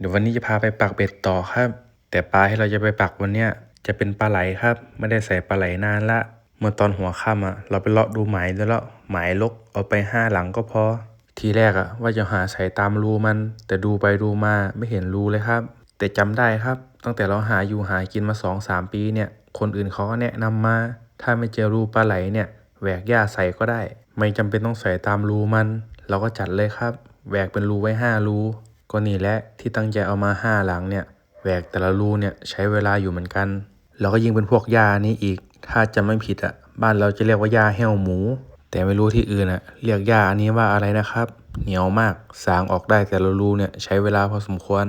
เดี๋ยววันนี้จะพาไปปักเบ็ดต่อครับ แต่ปลาที่เราจะไปปักวันเนี้ยจะเป็นปลาไหลครับ ไม่ได้ใส่ปลาไหลนานละ เมื่อตอนหัวค่ำอะ เราไปเลาะดูหมายแล้วแล้วหมายลกเอาไปห้าหลังก็พอ ทีแรกอะว่าจะหาใส่ตามรูมัน แต่ดูไปดูมาไม่เห็นรูเลยครับ แต่จำได้ครับ ตั้งแต่เราหาอยู่หากินมาสองสามปีเนี่ย คนอื่นเขาก็แนะนำมา ถ้าไม่เจอรูปลาไหลเนี่ยแหวกหญ้าใส่ก็ได้ ไม่จำเป็นต้องใส่ตามรูมัน เราก็จัดเลยครับแหวกเป็นรูไว้ห้ารู ก็นี่แหละที่ตั้งใจเอามาห้าหลังเนี่ยแหวกแต่ละรูเนี่ยใช้เวลาอยู่เหมือนกัน แล้วก็ยิ่งเป็นพวกหญ้านี้อีก ถ้าจำไม่ผิดอะบ้านเราจะเรียกว่าหญ้าแห้วหมู แต่ไม่รู้ที่อื่นอะเรียกหญ้าอันนี้ว่าอะไรนะครับ เหนียวมากสางออกได้แต่ละรูเนี่ยใช้เวลาพอสมควร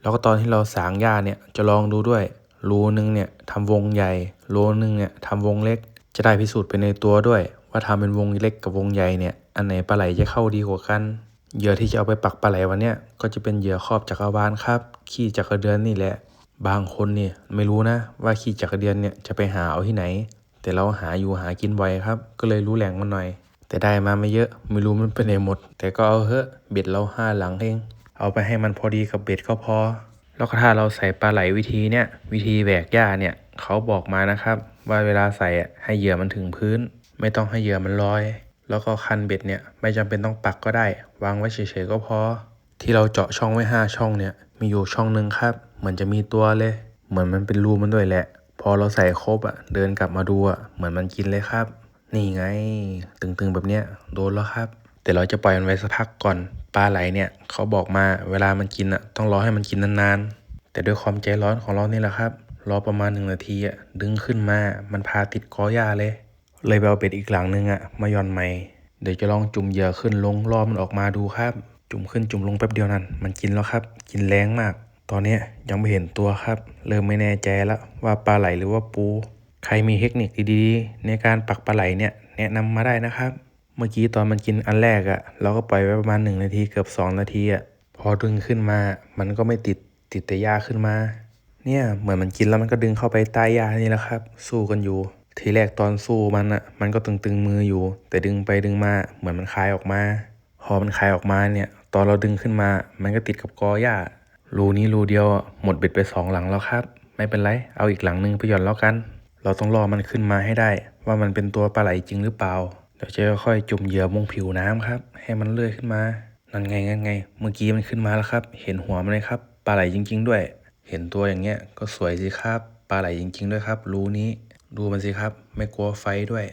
แล้วก็ตอนที่เราสางหญ้าเนี่ยจะลองดูด้วยรูนึงเนี่ยทำวงใหญ่รูนึงเนี่ยทำวงเล็ก จะได้พิสูจน์ไปในตัวด้วย ว่าทำเป็นวงเล็กกับวงใหญ่เนี่ยอันไหนปลาไหลจะเข้าดีกว่ากัน เหยื่อที่จะเอาไปปักปลาไหลวันเนี้ยก็จะเป็นเหยื่อครอบจักรวาลครับ ขี้จักรเดือนนี่แหละ บางคนเนี่ยไม่รู้นะว่าขี้จักรเดือนเนี่ยจะไปหาเอาที่ไหน แต่เราหาอยู่หากินบ่อยครับ ก็เลยรู้แหล่งมันหน่อย แต่ได้มาไม่เยอะไม่รู้มันไปไหนหมด แต่ก็เอาเถอะเบ็ดเราห้าหลังเอง เอาไปให้มันพอดีกับเบ็ดก็พอ แล้วก็ถ้าเราใส่ปลาไหลวิธีเนี่ยวิธีแบกหญ้าเนี่ยเขาบอกมานะครับ ว่าเวลาใส่ให้เหยื่อมันถึงพื้น ไม่ต้องให้เหยื่อมันลอย แล้วก็คันเบ็ดเนี่ยไม่จำเป็นต้องปักก็ได้ วางไว้เฉยๆก็พอ ที่เราเจาะช่องไว้ห้าช่องเนี่ยมีอยู่ช่องหนึ่งครับ เหมือนจะมีตัวเลย เหมือนมันเป็นรูมันด้วยแหละ พอเราใส่ครบอะเดินกลับมาดูอะเหมือนมันกินเลยครับ นี่ไง ตึงๆแบบเนี้ยโดนแล้วครับ แต่เราจะปล่อยมันไว้สักพักก่อนปลาไหลเนี่ยเขาบอกมาเวลามันกินอะต้องรอให้มันกินนานๆ แต่ด้วยความใจร้อนของเรานี่แหละครับรอประมาณหนึ่งนาทีอะดึงขึ้นมามันพาติดกอหญ้าเลย เลยไปเอาเบ็ดอีกหลังนึงอะมาย่อนใหม่ เดี๋ยวจะลองจุ่มเหยื่อขึ้นลงรอมันออกมาดูครับ จุ่มขึ้นจุ่มลงแป๊บเดียวนั่นมันกินแล้วครับ กินแรงมาก ตอนนี้ยังไม่เห็นตัวครับ เริ่มไม่แน่ใจแล้วว่าปลาไหลหรือว่าปู ใครมีเทคนิคดีๆ ในการปักปลาไหลเนี่ยแนะนำมาได้นะครับ เมื่อกี้ตอนมันกินอันแรกอะ่ะเราก็ปล่อยไว้ประมาณ1นาทีเกือบ 2 นาทีอะ่ะพอดึงขึ้นมา มันก็ไม่ติดติดแต่หญ้าขึ้นมา เนี่ยเหมือนมันกินแล้วมันก็ดึงเข้าไปใต้หญ้านี่แหละครับ สู้กันอยู่ ทีแรกตอนสู้มันอะมันก็ตึงๆมืออยู่ แต่ดึงไปดึงมาเหมือนมันคลายออกมา พอมันคลายออกมาเนี่ย ตอนเราดึงขึ้นมา มันก็ติดกับกอหญ้ารูนี้รูเดียวหมดเบ็ดไปสองหลังแล้วครับ ไม่เป็นไร เอาอีกหลังหนึงไปหย่อนแล้วกัน เราต้องรอมันขึ้นมาให้ได้ ว่ามันเป็นตัวปลาไหลจริงหรือเปล่าเดี๋ยวจะค่อยจุ่มเหยื่อมงผิวน้ำครับ ให้มันเลื่อยขึ้นมานั่นไงนั่นไง เมื่อกี้มันขึ้นมาแล้วครับ เห็นหัวมันเลยครับปลาไหลจริง ๆ ด้วย เห็นตัวอย่างเงี้ยก็สวยสิครับปลาไหลจริง ๆ ด้วยครับรูนี้ ดูมันสิครับ ไม่กลัวไฟด้วย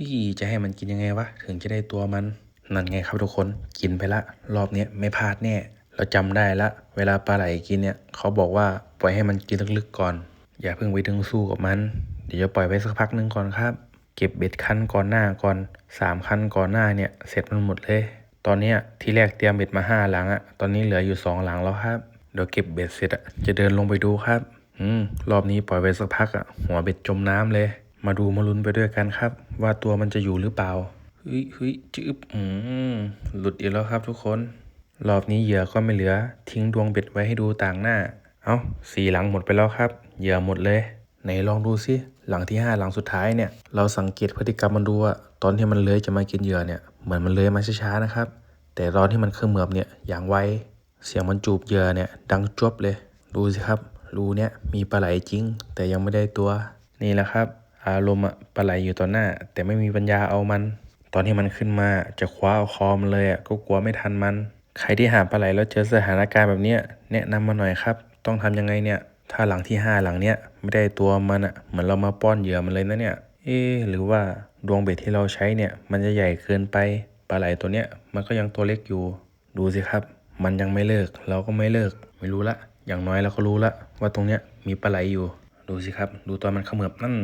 อีจะให้มันกินยังไงวะ ถึงจะได้ตัวมัน นั่นไงครับทุกคน กินไปละ รอบเนี้ยไม่พลาดแน่ เราจำได้ละ เวลาปลาไหลกินเนี่ย เขาบอกว่าปล่อยให้มันกินลึกๆก่อน อย่าเพิ่งไปดึงสู้กับมัน เดี๋ยวจะปล่อยไว้สักพักนึงก่อนครับ เก็บเบ็ดคันก่อนหน้าก่อนสามคันก่อนหน้าเนี่ย เสร็จมันหมดเลย ตอนเนี้ยที่แรกเตรียมเบ็ดมาห้าหลังอะตอนนี้เหลืออยู่สองหลังแล้วครับ เดี๋ยวเก็บเบ็ดเสร็จอะจะเดินลงไปดูครับ อืม รอบนี้ปล่อยไว้สักพักอะหัวเบ็ดจมน้ำเลย มาดูมาลุ้นไปด้วยกันครับ ว่าตัวมันจะอยู่หรือเปล่าเฮ้ยเฮ้ยจืบอืม หลุดอีกแล้วครับทุกคน รอบนี้เหยื่อก็ไม่เหลือ ทิ้งดวงเบ็ดไว้ให้ดูต่างหน้า เอา้าสี่หลังหมดไปแล้วครับ เหยื่อหมดเลย ไหนลองดูสิ หลังที่ห้าหลังสุดท้ายเนี่ย เราสังเกตพฤติกรรมมันดูอะตอนที่มันเลื้อยจะมากินเหยื่อเนี่ย เหมือนมันเลื้อยมาช้าๆนะครับ แต่ตอนที่มันเขมือบเนี่ย อย่างไว เสียงมันจูบเหยื่อเนี่ย ดังจวบเลย ดูสิครับ รูเนี่ยมีปลาไหลจริง แต่ยังไม่ได้ตัวนี่แหละครับ อารมณ์อะปลาไหลอยู่ต่อหน้า แต่ไม่มีปัญญาเอามัน ตอนที่มันขึ้นมาจะคว้าเอาคอมันเลยอะก็กลัวไม่ทันมัน ใครที่หาปลาไหลแล้วเจอสถานการณ์แบบเนี้ยแนะนำมาหน่อยครับ ต้องทำยังไงเนี่ยถ้าหลังที่ห้าหลังเนี้ยไม่ได้ตัวมันอะเหมือนเรามาป้อนเหยื่อมันเลยนะเนี่ย เอ๊หรือว่าดวงเบ็ดที่เราใช้เนี่ย มันจะใหญ่เกินไปปลาไหลตัวเนี้ยมันก็ยังตัวเล็กอยู่ ดูสิครับ มันยังไม่เลิก เราก็ไม่เลิก ไม่รู้ละ อย่างน้อยเราก็รู้ละว่าตรงเนี้ยมีปลาไหลอยู่ ดูสิครับ ดูตอนมันเขมือบนั่น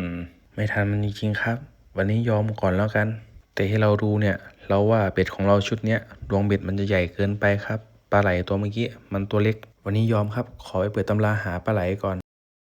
ไม่ทันมันจริงครับ วันนี้ยอมก่อนแล้วกัน แต่ที่เราดูเนี่ย เราว่าเบ็ดของเราชุดเนี้ยดวงเบ็ดมันจะใหญ่เกินไปครับ ปลาไหลตัวเมื่อกี้มันตัวเล็ก วันนี้ยอมครับ ขอไปเปิดตำราหาปลาไหลก่อน